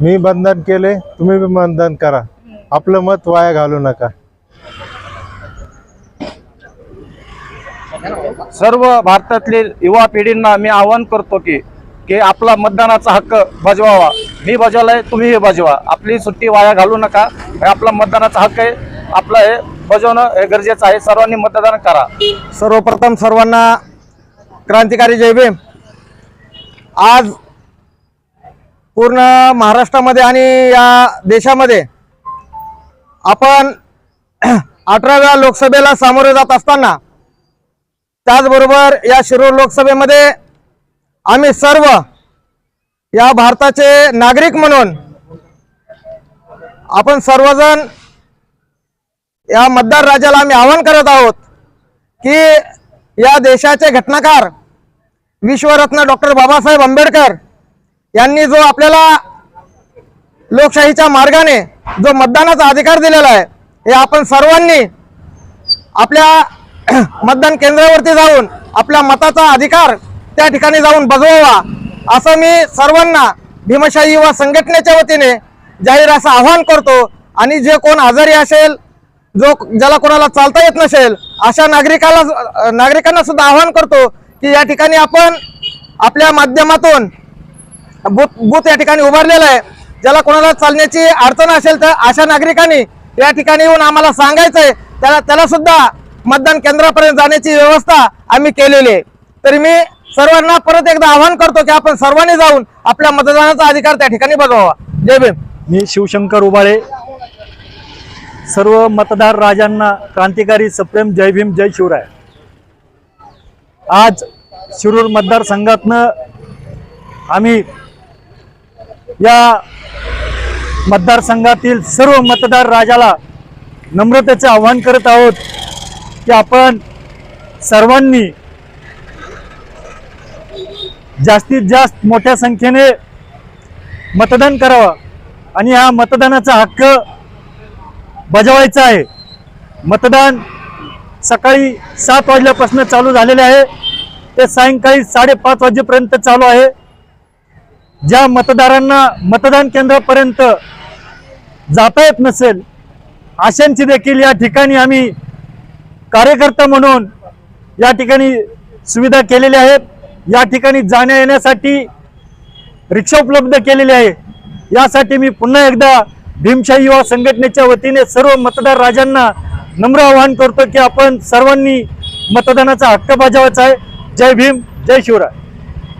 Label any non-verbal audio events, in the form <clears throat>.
मी बंधन केले तुम्ही बी बंधन करा. आपलं मत वाया घालू नका. सर्व भारतातील युवा पिढींना मी आवाहन करतो की की आपला मतदानाचा हक्क बजवावा. मी बजावलाय तुम्हीही बजवा. आपली सुट्टी वाया घालू नका. हे आपला मतदानाचा हक्क आहे. आपलं हे बजावणं हे गरजेचं आहे. सर्वांनी मतदान करा. सर्वप्रथम सर्वांना क्रांतिकारी जय भीम. आज पूर्ण महाराष्ट्रामध्ये आणि या देशामध्ये आपण <clears throat> अठराव्या लोकसभेला सामोरे जात असताना त्याचबरोबर या शिरूर लोकसभेमध्ये आम्ही सर्व या भारताचे नागरिक म्हणून आपण सर्वजण या मतदार राज्याला आम्ही आवाहन करत आहोत की या देशाचे घटनाकार विश्वरत्न डॉक्टर बाबासाहेब आंबेडकर यांनी जो आपल्याला लोकशाहीच्या मार्गाने जो मतदानाचा अधिकार दिलेला आहे हे आपण सर्वांनी आपल्या <clears throat> मतदान केंद्रावरती जाऊन आपल्या मताचा अधिकार त्या ठिकाणी जाऊन बजवावा असं मी सर्वांना भीमशाही युवा संघटनेच्या वतीने जाहीर असं आवाहन करतो. आणि जे कोण आजारी असेल जो ज्याला कोणाला चालता येत नसेल अशा नागरिकाला नागरिकांना सुद्धा आवाहन करतो की या ठिकाणी आपण आपल्या माध्यमातून बूथ बूथ या ठिकाणी उभारलेलं आहे. ज्याला कोणाला चालण्याची अडचण असेल तर अशा नागरिकांनी या ठिकाणी येऊन आम्हाला सांगायचंय. त्याला त्याला सुद्धा मतदान केंद्रापर्यंत जाण्याची व्यवस्था आम्ही केलेली आहे. तरी मी सर्वांना परत एकदा आवाहन करतो की आपण सर्वांनी जाऊन आपल्या मतदानाचा अधिकार त्या ठिकाणी बजावा. जय भीम. मी शिवशंकर उबाळे. सर्व मतदार राजांना क्रांतिकारी सप्रेम जय भीम जय शिवराय. आज शिरूर मतदारसंघातनं आम्ही या मतदारसंघातील सर्व मतदार राजाला नम्रतेचे आव्हान करत आहोत की आपण सर्वांनी जास्तीत जास्त मोठ्या संख्येने मतदान करावं. आणि हा मतदानाचा हक्क बजावायचा आहे. मतदान सकाळी सात वाजल्यापासून चालू झालेले आहे. ते सायंकाळी साडेपाच वाजेपर्यंत चालू आहे. ज्या मतदारांना मतदान केंद्रापर्यंत जाता येत नसेल अशांची देखील या ठिकाणी आम्ही कार्यकर्ता म्हणून या ठिकाणी सुविधा केलेल्या आहेत. या ठिकाणी जाण्या येण्यासाठी रिक्षा उपलब्ध केलेली आहे. यासाठी मी पुन्हा एकदा भीमशाही युवा संघटनेच्या वतीने सर्व मतदार राजांना नम्र आवाहन करतो की आपण सर्वांनी मतदानाचा हक्क बजावायचा आहे. जय भीम जय शिवराय.